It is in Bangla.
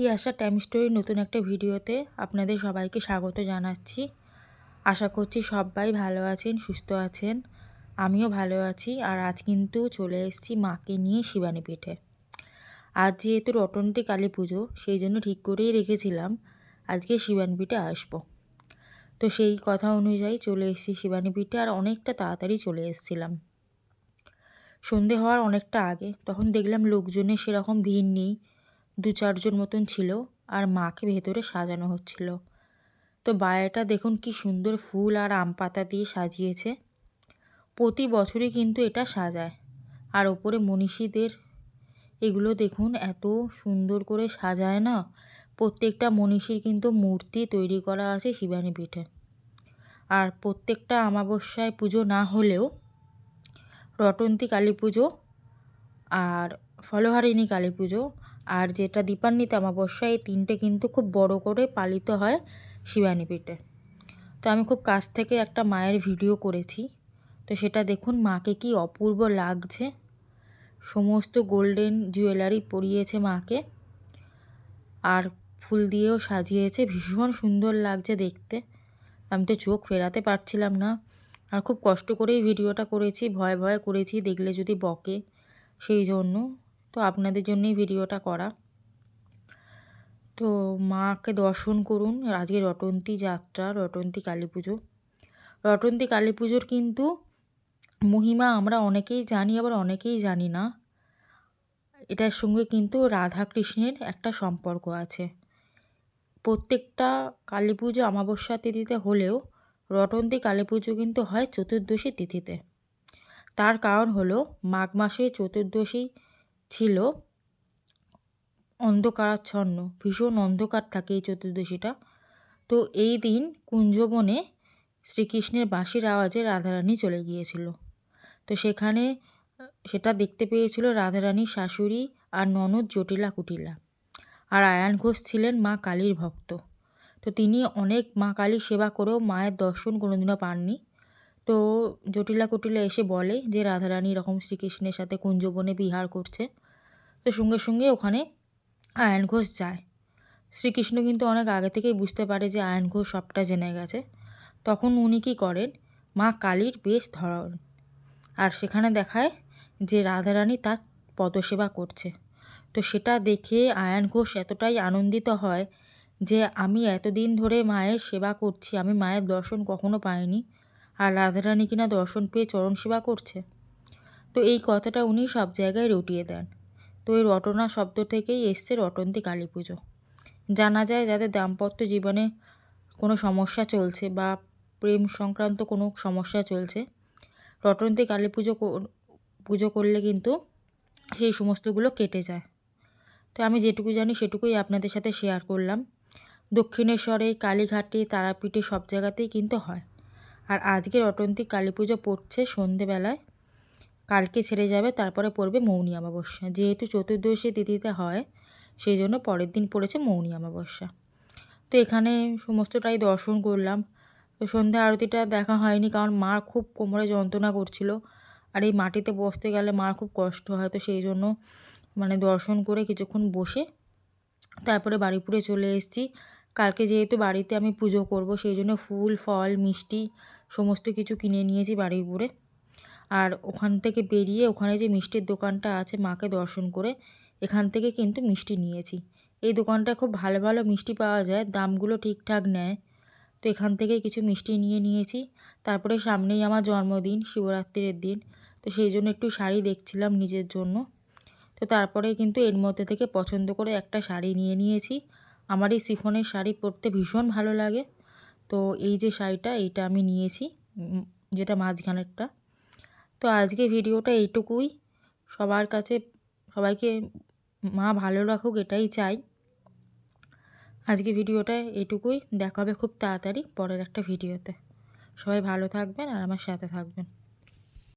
তিয়াশা টাইম স্টোরির নতুন একটা ভিডিওতে আপনাদের সবাইকে স্বাগত জানাচ্ছি। আশা করছি সবাই ভালো আছেন, সুস্থ আছেন। আমিও ভালো আছি আর আজ কিন্তু চলে এসেছি মাকে নিয়ে শিবানী পিঠে। আজ যেহেতু রটনটি কালী পুজো, সেই জন্য ঠিক করেই রেখেছিলাম। আজকে শিবানী পিঠে আসব। তো সেই কথা অনুযায়ী চলে এসেছি শিবানী পিঠে আর অনেকটা তাড়াতাড়ি চলে এসেছিলাম। সন্ধে হওয়ার অনেকটা আগে, তখন দেখলাম লোকজনের সেরকম ভিড় নেই। দু চারজন মতন ছিল আর মাকে ভেতরে সাজানো হচ্ছিল। তো বায়াটা দেখুন কি সুন্দর ফুল আর আম পাতা দিয়ে সাজিয়েছে। প্রতি বছরই কিন্তু এটা সাজায়। আর ওপরে মনীষীদের এগুলো দেখুন এত সুন্দর করে সাজায় না, প্রত্যেকটা মনীষীর কিন্তু মূর্তি তৈরি করা আছে শিবানী পিঠে। আর প্রত্যেকটা আমাবস্যায় পুজো না হলেও রটন্তী কালী পুজো আর ফলহারিণী কালী পুজো আর যেটা দীপান্বিত অমাবস্যা এই তিনটে কিন্তু খুব বড় করে পালিত হয় শিবানী পিঠে। তো আমি খুব কাছ থেকে একটা মায়ের ভিডিও করেছি। তো সেটা দেখুন, মাকে কি অপূর্ব লাগছে। সমস্ত গোল্ডেন জুয়েলারি পরিয়েছে মাকে। আর ফুল দিয়েও সাজিয়েছে, ভীষণ সুন্দর লাগছে দেখতে। আমি তো চোখ ফেরাতে পারছিলাম না। আর খুব কষ্ট করেই ভিডিওটা করেছি, ভয় ভয় করেছি, দেখলে যদি বকে। সেই জন্য তো আপনাদের জন্যই ভিডিওটা করা। তো মাকে দর্শন করুন আজকে রটন্তী যাত্রা, রটন্তী কালী পুজো। রটন্তী কালী পুজোর কিন্তু মহিমা আমরা অনেকেই জানি, আবার অনেকেই জানি না। এটার সঙ্গে কিন্তু রাধা কৃষ্ণের একটা সম্পর্ক আছে। প্রত্যেকটা কালী পুজো অমাবস্যা তিথিতে হলেও রটন্তী কালী পুজো কিন্তু হয় চতুর্দশী তিথিতে। তার কারণ হলো মাঘ মাসে চতুর্দশী ছিল অন্ধকারাচ্ছন্ন, ভীষণ অন্ধকার থাকে এই চতুর্দশীটা। তো এই দিন কুঞ্জবনে শ্রীকৃষ্ণের বাঁশির আওয়াজে রাধারানী চলে গিয়েছিল। তো সেখানে, সেটা দেখতে পেয়েছিল রাধারানীর শাশুড়ি আর ননদ জটিলা কুটিলা আর আয়ান ঘোষ ছিলেন মা কালীর ভক্ত। তো তিনি অনেক মা কালীর সেবা করেও মায়ের দর্শন কোনোদিনও পাননি। তো জটিলা কুটিলা এসে বলে যে রাধারানী এরকম শ্রীকৃষ্ণের সাথে কুঞ্জবনে বিহার করছে। তো সঙ্গে সঙ্গে ওখানে আয়ন ঘোষ যায়। শ্রীকৃষ্ণ কিন্তু অনেক আগে থেকেই বুঝতে পারে যে আয়ন ঘোষ সবটা জেনে গেছে। তখন উনি কী করেন? মা কালীর বেশ ধরেন। আর সেখানে দেখায় যে রাধারানী তার পদসেবা করছে। তো সেটা দেখে আয়ান ঘোষ এতটাই আনন্দিত হয় যে আমি এতদিন ধরে মায়ের সেবা করছি, আমি মায়ের দর্শন কখনো পাইনি। আর রাধারানী কিনা দর্শন পেয়ে চরণ সেবা করছে। তো এই কথাটা উনি সব জায়গায় রটিয়ে দেন। তো এই রটনা শব্দ থেকেই এসছে রটন্তী কালী পুজো। জানা যায় যাদের দাম্পত্য জীবনে কোনো সমস্যা চলছে বা প্রেম সংক্রান্ত কোনো সমস্যা চলছে, রটন্তী কালী পুজো পুজো করলে কিন্তু সেই সমস্তগুলো কেটে যায়। তো আমি যেটুকু জানি সেটুকুই আপনাদের সাথে শেয়ার করলাম। দক্ষিণেশ্বরে, কালীঘাটে, তারাপীঠে সব জায়গাতেই কিন্তু হয়। আর আজকে রটন্তী কালী পুজো পড়ছে সন্ধেবেলায়। কালকে ছেড়ে যাবে, তারপরে পড়বে মৌনী অমাবস্যা। যেহেতু চতুর্দশী তিথিতে হয়, সেই জন্য পরের দিন পড়েছে মৌনী অমাবস্যা। তো এখানে সমস্তটাই দর্শন করলাম। তো সন্ধ্যা আরতিটা দেখা হয়নি, কারণ মার খুব কোমরে যন্ত্রণা করছিল। আর এই মাটিতে বসতে গেলে মার খুব কষ্ট হয়, তো সেই জন্য মানে দর্শন করে কিছুক্ষণ বসে তারপরে বাড়িপুরে চলে এসেছি। কালকে যেহেতু বাড়িতে আমি পুজো করব, সেই জন্য ফুল, ফল, মিষ্টি সমস্ত কিছু কিনে নিয়েছি বাড়িপুরে আর ওখান থেকে বেরিয়ে ওখানে যে মিষ্টির দোকানটা আছে মাকে দর্শন করে এখান থেকে কিন্তু মিষ্টি নিয়েছি। এই দোকানটায় খুব ভালো ভালো মিষ্টি পাওয়া যায়, দামগুলো ঠিকঠাক নেয়। তো এখান থেকে কিছু মিষ্টি নিয়ে নিয়েছি। তারপরে সামনেই আমার জন্মদিন, শিবরাত্রির দিন। তো সেই জন্য একটু শাড়ি দেখছিলাম নিজের জন্য। তো তারপরে কিন্তু এর মধ্যে থেকে পছন্দ করে একটা শাড়ি নিয়ে নিয়েছি। আমার এই সিফনের শাড়ি পরতে ভীষণ ভালো লাগে। তো এই যে শাড়িটা, এইটা আমি নিয়েছি যেটা মাঝখানেরটা। তো আজকে ভিডিওটা এইটুকুই। সবার কাছে, সবাইকে মা ভালো রাখুক, এটাই চাই। আজকে ভিডিওটা এটুকুই দেখাবে খুব তাড়াতাড়ি পরের একটা ভিডিওতে। সবাই ভালো থাকবেন আর আমার সাথে থাকবেন।